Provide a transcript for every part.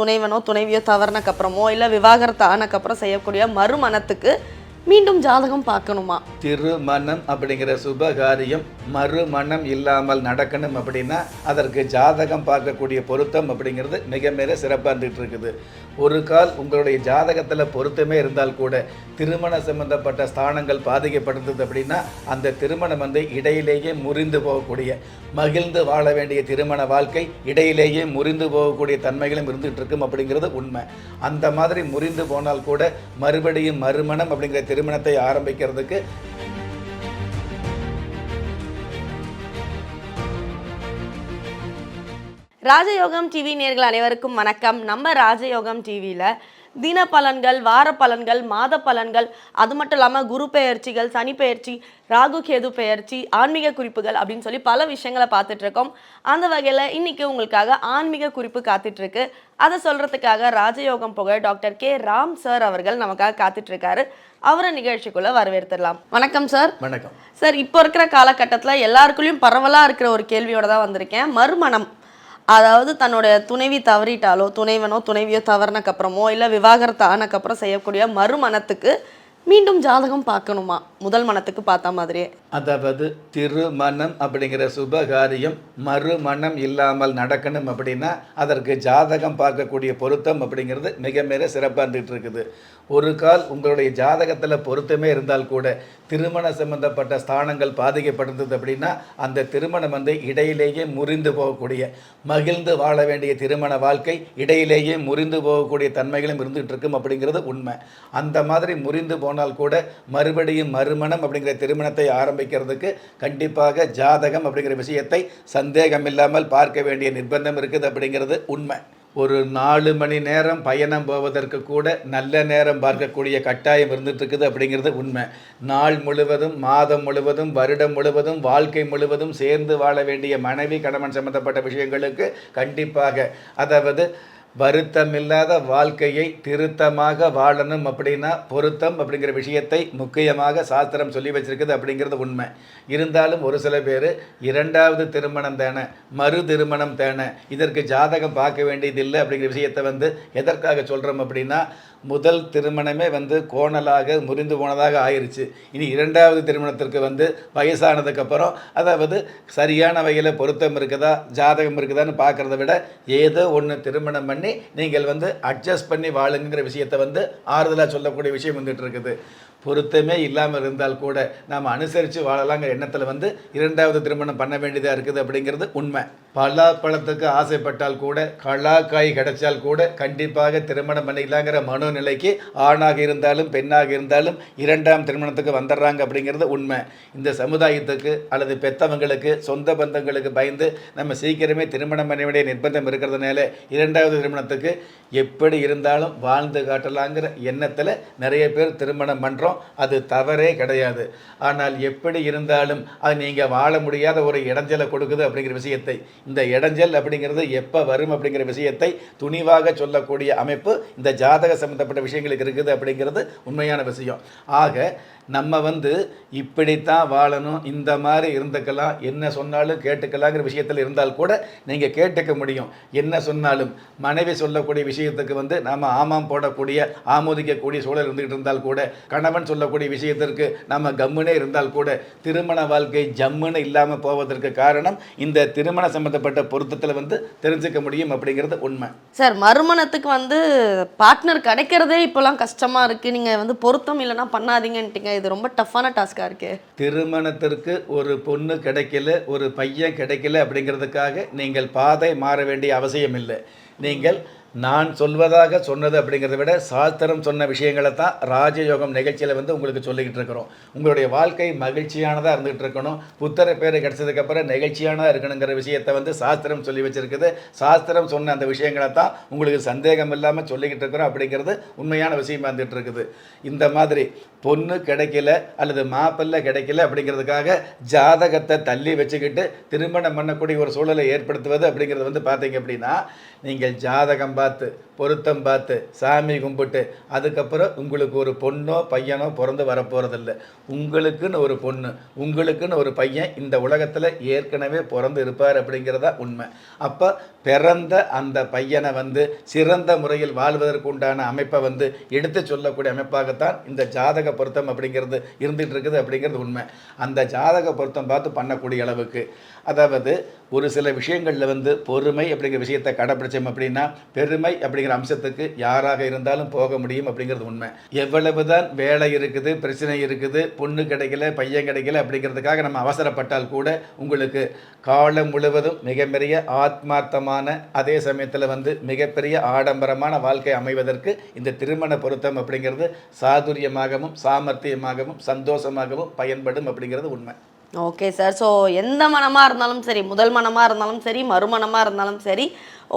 துணைவனோ துணைவியோ தவறினக்கப்புறமோ இல்லை விவாகரத்து ஆனக்கப்புறம் செய்யக்கூடிய மறுமணத்துக்கு மீண்டும் ஜாதகம் பார்க்கணுமா? திருமணம் அப்படிங்கிற சுபகாரியம் மறுமணம் இல்லாமல் நடக்கணும் அப்படின்னா அதற்கு ஜாதகம் பார்க்கக்கூடிய பொருத்தம் அப்படிங்கிறது மிக மிக சிறப்பாக இருந்துகிட்டு இருக்குது ஒரு கால் உங்களுடைய ஜாதகத்தில் பொருத்தமே இருந்தால் கூட திருமண சம்பந்தப்பட்ட ஸ்தானங்கள் பாதிக்கப்பட்டிருந்தது அப்படின்னா அந்த திருமணம் வந்து இடையிலேயே முறிந்து போகக்கூடிய மகிழ்ந்து வாழ வேண்டிய திருமண வாழ்க்கை இடையிலேயே முறிந்து போகக்கூடிய தன்மைகளும் இருந்துகிட்டு இருக்கும் அப்படிங்கிறது உண்மை. அந்த மாதிரி முறிந்து போனால் கூட மறுபடியும் மறுமணம் அப்படிங்கிற திருமணத்தை ஆரம்பிக்கிறதுக்கு. ராஜயோகம் டிவி நேர்கள் அனைவருக்கும் வணக்கம். நம்ம ராஜயோகம் டிவியில் தின பலன்கள் வார பலன்கள் மாத பலன்கள் அது மட்டும் இல்லாமல் குரு பெயர்ச்சிகள் சனி பெயர்ச்சி ராகு கேது பெயர்ச்சி ஆன்மீக குறிப்புகள் அப்படின்னு சொல்லி பல விஷயங்களை பார்த்துட்டு இருக்கோம் அந்த வகையில் இன்னைக்கு உங்களுக்காக ஆன்மீக குறிப்பு காத்துட்டு இருக்கு அதை சொல்றதுக்காக ராஜயோகம் புகழ் டாக்டர் கே. ராம் சார் அவர்கள் நமக்காக காத்துட்டு இருக்காரு அவரை நிகழ்ச்சிக்குள்ள வரவேற்றுடலாம் வணக்கம் சார். வணக்கம். சார் இப்போ இருக்கிற காலகட்டத்தில் எல்லாருக்குள்ளேயும் பரவலாக இருக்கிற ஒரு கேள்வியோட தான் வந்திருக்கேன். மறுமணம் அதாவது தன்னுடைய துணைவி தவறிட்டாலோ துணைவனோ துணைவியோ தவறினக்கப்புறமோ இல்லை விவாகரத்து ஆனக்கப்புறம் செய்யக்கூடிய மறுமணத்துக்கு மீண்டும் ஜாதகம் பார்க்கணுமா? முதல் மனத்துக்கு பார்த்த மாதிரியே. அதாவது திருமணம் அப்படிங்கிற சுபகாரியம் மறுமணம் இல்லாமல் நடக்கணும் அப்படின்னா அதற்கு ஜாதகம் பார்க்கக்கூடிய பொருத்தம் அப்படிங்கிறது மிக மிக சிறப்பாக இருந்துகிட்டு இருக்குது. ஒரு கால் உங்களுடைய ஜாதகத்தில் பொருத்தமே இருந்தால் கூட திருமண சம்பந்தப்பட்ட ஸ்தானங்கள் பாதிக்கப்பட்டிருந்தது அப்படின்னா அந்த திருமணம் வந்து இடையிலேயே முறிந்து போகக்கூடிய மகிழ்ந்து வாழ வேண்டிய திருமண வாழ்க்கை இடையிலேயே முறிந்து போகக்கூடிய தன்மைகளும் இருந்துகிட்டு இருக்கும் அப்படிங்கிறது உண்மை. அந்த மாதிரி முறிந்து போனால் கூட மறுபடியும் மறுமணம் அப்படிங்கிற திருமணத்தை ஆரம்பிக்கிறதுக்கு கண்டிப்பாக ஜாதகம் அப்படிங்கிற விஷயத்தை சந்தேகம் இல்லாமல் பார்க்க வேண்டிய நிர்பந்தம் இருக்குது அப்படிங்கிறது உண்மை. ஒரு நாலு மணி நேரம் பயணம் போவதற்கு கூட நல்ல நேரம் பார்க்கக்கூடிய கட்டாயம் இருந்துகிட்ருக்குது அப்படிங்கிறது உண்மை. நாள் முழுவதும் மாதம் முழுவதும் வருடம் முழுவதும் வாழ்க்கை முழுவதும் சேர்ந்து வாழ வேண்டிய மனைவி கணவன் சம்பந்தப்பட்ட விஷயங்களுக்கு கண்டிப்பாக அதாவது வருத்தமில்லாத வாழ்க்கையை திருத்தமாக வாழணும் அப்படின்னா பொருத்தம் அப்படிங்கிற விஷயத்தை முக்கியமாக சாஸ்திரம் சொல்லி வச்சிருக்குது அப்படிங்கிறது உண்மை. இருந்தாலும் ஒரு சில பேர் இரண்டாவது திருமணம் தேன மறு திருமணம் தேன இதற்கு ஜாதகம் பார்க்க வேண்டியதில்லை அப்படிங்கிற விஷயத்தை வந்து எதற்காக சொல்கிறோம் அப்படின்னா முதல் திருமணமே வந்து கோணலாக முறிந்து போனதாக ஆயிடுச்சு இனி இரண்டாவது திருமணத்திற்கு வந்து வயசானதுக்கப்புறம் அதாவது சரியான வகையில் பொருத்தம் இருக்குதா ஜாதகம் இருக்குதான்னு பார்க்குறத விட ஏதோ ஒன்று திருமணம் பண்ணி நீங்கள் வந்து அட்ஜஸ்ட் பண்ணி வாழுங்கிற விஷயத்தை வந்து ஆறுதலாக சொல்லக்கூடிய விஷயம் வந்துட்டு இருக்குது. பொருத்தமே இல்லாமல் இருந்தால் கூட நாம் அனுசரித்து வாழலாங்கிற எண்ணத்தில் வந்து இரண்டாவது திருமணம் பண்ண வேண்டியதாக இருக்குது அப்படிங்கிறது உண்மை. பல்லாப்பழத்துக்கு ஆசைப்பட்டால் கூட கலாக்காய் கிடைச்சால் கூட கண்டிப்பாக திருமணம் பண்ணிக்கலாங்கிற மனோநிலைக்கு ஆணாக இருந்தாலும் பெண்ணாக இருந்தாலும் இரண்டாம் திருமணத்துக்கு வந்துடுறாங்க அப்படிங்கிறது உண்மை. இந்த சமுதாயத்துக்கு அல்லது பெத்தவங்களுக்கு சொந்த பந்தங்களுக்கு பயந்து நம்ம சீக்கிரமே திருமணம் பண்ண வேண்டிய நிர்பந்தம் இருக்கிறதுனால இரண்டாவது திருமணத்துக்கு எப்படி இருந்தாலும் வாழ்ந்து காட்டலாங்கிற எண்ணத்தில் நிறைய பேர் திருமணம் பண்ணுறோம் அது தவறே கிடையாது. ஆனால் எப்படி இருந்தாலும் அது நீங்கள் வாழ முடியாத ஒரு இடைஞ்சலை கொடுக்குது அப்படிங்கிற விஷயத்தை. இந்த இடைஞ்சல் அப்படிங்கிறது எப்போ வரும் அப்படிங்கிற விஷயத்தை துணிவாக சொல்லக்கூடிய அமைப்பு இந்த ஜாதக சம்பந்தப்பட்ட விஷயங்களுக்கு இருக்குது அப்படிங்கிறது உண்மையான விஷயம். ஆக நம்ம வந்து இப்படித்தான் வாழணும் இந்த மாதிரி இருந்துக்கலாம் என்ன சொன்னாலும் கேட்டுக்கலாங்கிற விஷயத்தில் இருந்தால் கூட நீங்கள் கேட்டுக்க முடியும். என்ன சொன்னாலும் மனைவி சொல்லக்கூடிய விஷயத்துக்கு வந்து நாம் ஆமாம் போடக்கூடிய ஆமோதிக்கக்கூடிய சூழல் இருந்துகிட்டு இருந்தால் கூட கணவன் சொல்லக்கூடிய விஷயத்திற்கு நம்ம கம்முனே இருந்தால் கூட திருமண வாழ்க்கை ஜம்முன்னு இல்லாமல் போவதற்கு காரணம் இந்த திருமண சம்பந்தப்பட்ட பொருத்தத்தில் வந்து தெரிஞ்சுக்க முடியும் அப்படிங்கிறது உண்மை. சார் மறுமணத்துக்கு வந்து பார்ட்னர் கிடைக்கிறதே இப்போலாம் கஷ்டமாக இருக்குது நீங்கள் வந்து பொருத்தம் இல்லைன்னா பண்ணாதீங்கன்ட்டீங்க. இது ரொம்ப டஃப்பான டாஸ்காக இருக்கே? திருமணத்திற்கு ஒரு பொண்ணு கிடைக்கல ஒரு பையன் கிடைக்கல அப்படிங்கிறதுக்காக நீங்கள் பாதை மாற வேண்டிய அவசியம் இல்லை நீங்கள் நான் சொல்வதாக சொன்னது அப்படிங்கிறத விட சாஸ்திரம் சொன்ன விஷயங்களை தான் ராஜயோகம் நிகழ்ச்சியில் வந்து உங்களுக்கு சொல்லிக்கிட்டு இருக்கிறோம். உங்களுடைய வாழ்க்கை மகிழ்ச்சியானதாக இருந்துகிட்டு இருக்கணும். புத்தர பேர் கிடைச்சதுக்கப்புறம் நிகழ்ச்சியானதாக இருக்கணுங்கிற விஷயத்தை வந்து சாஸ்திரம் சொல்லி வச்சிருக்குது. சாஸ்திரம் சொன்ன அந்த விஷயங்களை தான் உங்களுக்கு சந்தேகம் இல்லாமல் சொல்லிக்கிட்டு இருக்கிறோம் அப்படிங்கிறது உண்மையான விஷயமா இருந்துகிட்டு இருக்குது. இந்த மாதிரி பொண்ணு கிடைக்கல அல்லது மாப்பிள்ளை கிடைக்கல அப்படிங்கிறதுக்காக ஜாதகத்தை தள்ளி வச்சுக்கிட்டு திருமணம் பண்ணக்கூடிய ஒரு சூழலை ஏற்படுத்துவது அப்படிங்கிறது வந்து பார்த்தீங்க அப்படின்னா நீங்கள் ஜாதகம் பார்த்து பொருத்தம் பார்த்து சாமி கும்பிட்டு அதுக்கப்புறம் உங்களுக்கு ஒரு பொண்ணோ பையனோ பிறந்து வரப்போகிறதில்ல உங்களுக்குன்னு ஒரு பொண்ணு உங்களுக்குன்னு ஒரு பையன் இந்த உலகத்தில் ஏற்கனவே பிறந்து இருப்பார் அப்படிங்கிறதா உண்மை. அப்போ பிறந்த அந்த பையனை வந்து சிறந்த முறையில் வாழ்வதற்கு உண்டான அமைப்பை வந்து எடுத்து சொல்லக்கூடிய அமைப்பாகத்தான் இந்த ஜாதக பொருத்தம் அப்படிங்கிறது இருந்துகிட்டு இருக்குது அப்படிங்கிறது உண்மை. அந்த ஜாதக பொருத்தம் பார்த்து பண்ணக்கூடிய அளவுக்கு. அதாவது ஒரு சில விஷயங்களில் வந்து பொறுமை அப்படிங்கிற விஷயத்தை கடைப்பிடிச்சோம் அப்படின்னா பெருமை அப்படிங்கிற அம்சத்துக்கு யாராக இருந்தாலும் போக முடியும் அப்படிங்கிறது உண்மை. எவ்வளவு தான் வேலை இருக்குது பிரச்சனை இருக்குது பொண்ணு கிடைக்கல பையன் கிடைக்கல அப்படிங்கிறதுக்காக நம்ம அவசரப்பட்டால் கூட உங்களுக்கு காலம் முழுவதும் மிகப்பெரிய ஆத்மார்த்தமான அதே சமயத்தில் வந்து மிகப்பெரிய ஆடம்பரமான வாழ்க்கை அமைவதற்கு இந்த திருமண பொருத்தம் அப்படிங்கிறது சாதுரியமாகவும் சாமர்த்தியமாகவும் சந்தோஷமாகவும் பயன்படும் அப்படிங்கிறது உண்மை. ஓகே சார் ஸோ எந்த மனமாக இருந்தாலும் சரி முதல் மனமாக இருந்தாலும் சரி மறுமணமாக இருந்தாலும் சரி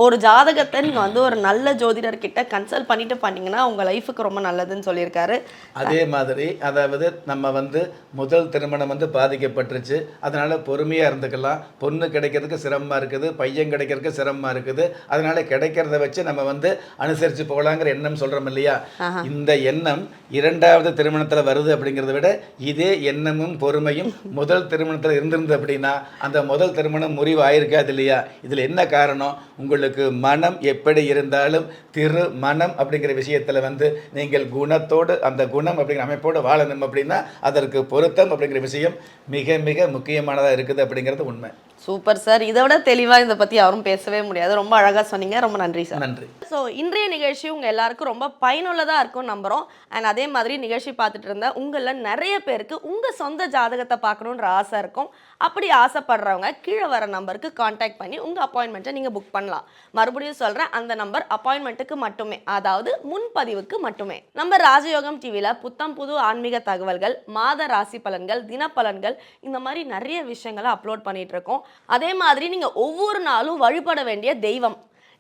ஒரு ஜாதகத்தை நீங்கள் வந்து ஒரு நல்ல ஜோதிடர்கிட்ட கன்சல்ட் பண்ணிட்டு பண்ணீங்கன்னா உங்கள் லைஃபுக்கு ரொம்ப நல்லதுன்னு சொல்லியிருக்காரு. அதே மாதிரி அதாவது நம்ம வந்து முதல் திருமணம் வந்து பாதிக்கப்பட்டுருச்சு. அதனால் பொறுமையாக இருந்துக்கலாம். பொண்ணு கிடைக்கிறதுக்கு சிரமமாக இருக்குது. பையன் கிடைக்கிறதுக்கு சிரமமாக இருக்குது. அதனால் கிடைக்கிறத வச்சு நம்ம வந்து அனுசரித்து போகலாங்கிற எண்ணம் சொல்கிறோம் இல்லையா? இந்த எண்ணம் இரண்டாவது திருமணத்தில் வருது அப்படிங்கிறத விட இதே எண்ணமும் பொறுமையும் முதல் திருமணத்தில் இருந்திருந்தது அப்படின்னா அந்த முதல் திருமணம் முறிவு ஆயிருக்காது இல்லையா? இதில் என்ன காரணம்? உங்களுக்கு மனம் எப்படி இருந்தாலும் திரு மனம் அப்படிங்கிற விஷயத்தில் வந்து நீங்கள் குணத்தோடு அந்த குணம் அப்படிங்கிற அமைப்போடு வாழணும் அப்படின்னா அதற்கு பொருத்தம் அப்படிங்கிற விஷயம் மிக மிக முக்கியமானதாக இருக்குது அப்படிங்கிறது உண்மை. Super sir. இதை விட தெளிவாக இதை பற்றி யாரும் பேசவே முடியாது. ரொம்ப அழகாக சொன்னீங்க. ரொம்ப நன்றி சார். நன்றி. ஸோ இன்றைய நிகழ்ச்சி உங்கள் எல்லாருக்கும் ரொம்ப பயனுள்ளதாக இருக்கும் நம்புகிறோம் அண்ட் அதே மாதிரி நிகழ்ச்சி பார்த்துட்டு இருந்த உங்களில் நிறைய பேருக்கு உங்கள் சொந்த ஜாதகத்தை பார்க்கணுன்ற ஆசை இருக்கும். அப்படி ஆசைப்படுறவங்க கீழே வர நம்பருக்கு காண்டாக்ட் பண்ணி உங்கள் அப்பாயின்மெண்ட்டை நீங்கள் புக் பண்ணலாம். மறுபடியும் சொல்கிறேன் அந்த நம்பர் அப்பாயின்மெண்ட்டுக்கு மட்டுமே. அதாவது முன்பதிவுக்கு மட்டுமே. நம்ம ராஜயோகம் டிவியில் புத்தம் புது ஆன்மீக தகவல்கள் மாத ராசி பலன்கள் தினப்பலன்கள் இந்த மாதிரி நிறைய விஷயங்களை அப்லோட் பண்ணிகிட்ருக்கோம் இருக்கோம். அதே மாதிரி நீங்கள் ஒவ்வொரு நாளும் வழிபட வேண்டிய தெய்வம்